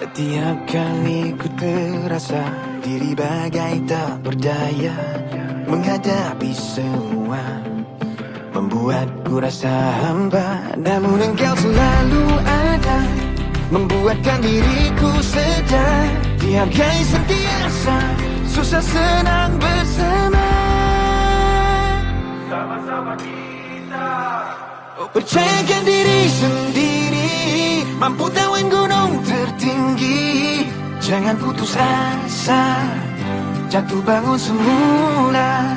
Setiap kali ku terasa diri bagai tak berdaya Menghadapi semua Membuatku rasa hampa. Namun engkau selalu ada Membuatkan diriku sedar. Dihargai sentiasa Susah senang bersama. Oh, percayakan diri sendiri Mampu tawan tertinggi Jangan putus asa Jatuh bangun semula.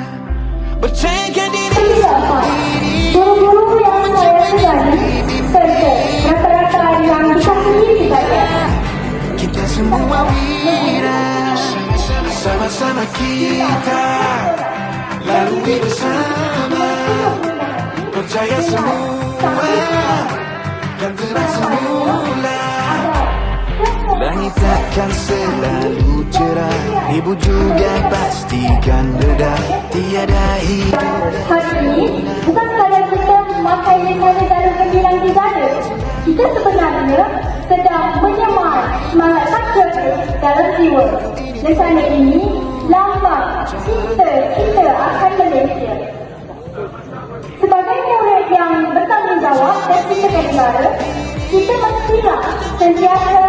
Percayakan diri sendiri yang saya pelajari tentu rata-rata yang kita sendiri saja. Kita semua wira Sama-sama kita Lalui bersama. Percaya semua Dan terang takkan selalu cerah Ibu juga pastikan reda Tiada hidup Hari ini bukan sekadar kita memakai metode dalam gemilang di dada. Kita sebenarnya sedang menyemai semangat patriotik dalam jiwa. Dan sana ini lambang kita kita akan Malaysia. Sebagai murid yang bertanggungjawab dan kita negara, kita mestilah sentiasa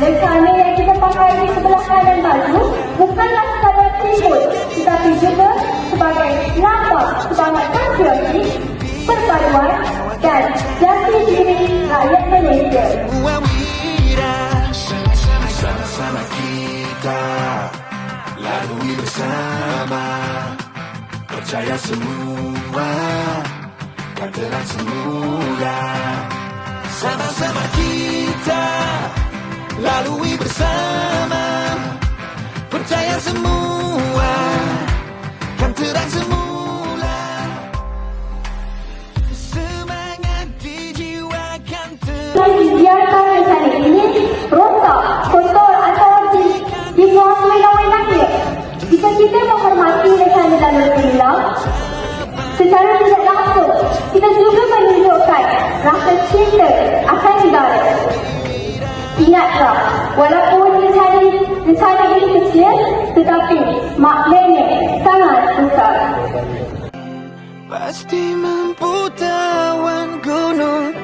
Rencana yang kita pakai di sebelah kanan baju bukanlah sekadar simbol tetapi juga sebagai lambang semangat patriotik, perpaduan dan jati diri rakyat Malaysia. Lalui bersama. Percaya semua Kan terang semula kita Lalui bersama Percaya semua Kan terang semula Semangat dijiwakan terus Kalau dibiarkan rencana ini rosak, kotor atau di, dibuang sewenang-wenangnya. Jika kita menghormati rencana dalam gemilang, secara tidak langsung, kita juga menunjukkan rasa cinta akan negara. Ingatlah, walaupun rencana, rencana ini kecil, tetapi maknanya sangat besar. Pasti mampu tawan gunung